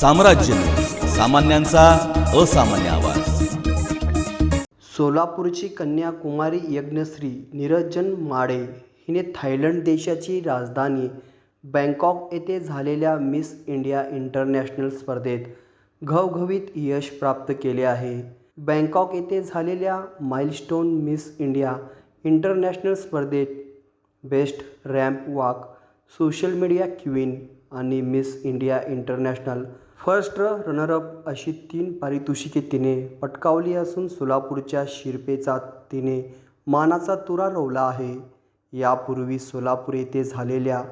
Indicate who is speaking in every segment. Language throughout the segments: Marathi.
Speaker 1: साम्राज्य. सामान्यांचा असामान्य आवाज.
Speaker 2: सोलापूरची कन्याकुमारी यज्ञश्री निरंजन माडे हिने थायलंड देशाची राजधानी बँकॉक येथे झालेल्या मिस इंडिया इंटरनॅशनल स्पर्धेत घवघवीत यश प्राप्त केले आहे. बँकॉक येथे झालेल्या माइलस्टोन मिस इंडिया इंटरनॅशनल स्पर्धेत best ramp walk social media queen आणि miss India international first runner up अशी तीन पारितोषिके तिने पटकावली असून सोलापूरच्या शिरपेचा तिने मानाचा तुरा रोवला आहे. यापूर्वी सोलापूर येथे झालेल्या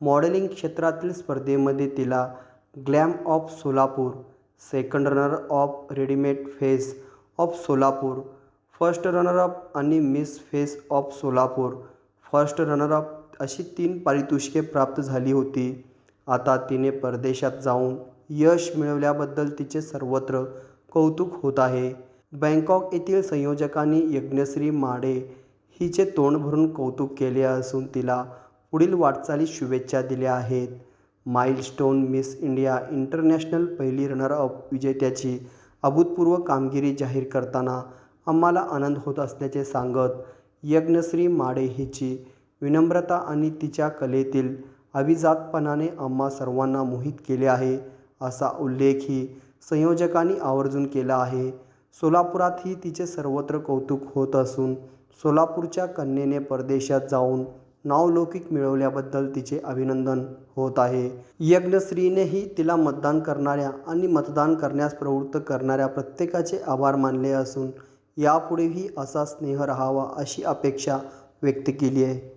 Speaker 2: मॉडेलिंग क्षेत्रातील स्पर्धेमध्ये तिला glam of Solapur second runner of readymade face of Solapur first runner up आणि miss face of Solapur first runner up अशी तीन पारितोषिके प्राप्त झाली होती. आता तिने परदेशात जाऊन यश मिळवल्याबद्दल तिचे सर्वत्र कौतुक होत आहे. बँकॉक येथील संयोजकांनी यज्ञश्री माडे हिचे तोंड भरून कौतुक केले असून तिला पुढील वाटचाली शुभेच्छा दिल्या आहेत. माइलस्टोन मिस इंडिया इंटरनॅशनल पहिली रनरअप विजेत्याची अभूतपूर्व कामगिरी जाहीर करताना आम्हाला आनंद होत असल्याचे सांगत यज्ञश्री माडे हिची विनम्रता आणि तिच्या कलेतील अभिजातपणाने आम्हा सर्वांना मोहित केले आहे. असा उल्लेखही संयोजकांनी आवर्जून केला आहे. सोलापुरातही तिचे सर्वत्र कौतुक होत असून सोलापूरच्या कन्येने परदेशात जाऊन नावलौकिक मिळवल्याबद्दल तिचे अभिनंदन होत आहे. यज्ञश्रीनेही तिला मतदान करणाऱ्या आणि मतदान करण्यास प्रवृत्त करणाऱ्या प्रत्येकाचे आभार मानले असून यापुढेही असा स्नेह राहावा अशी अपेक्षा व्यक्त केली आहे.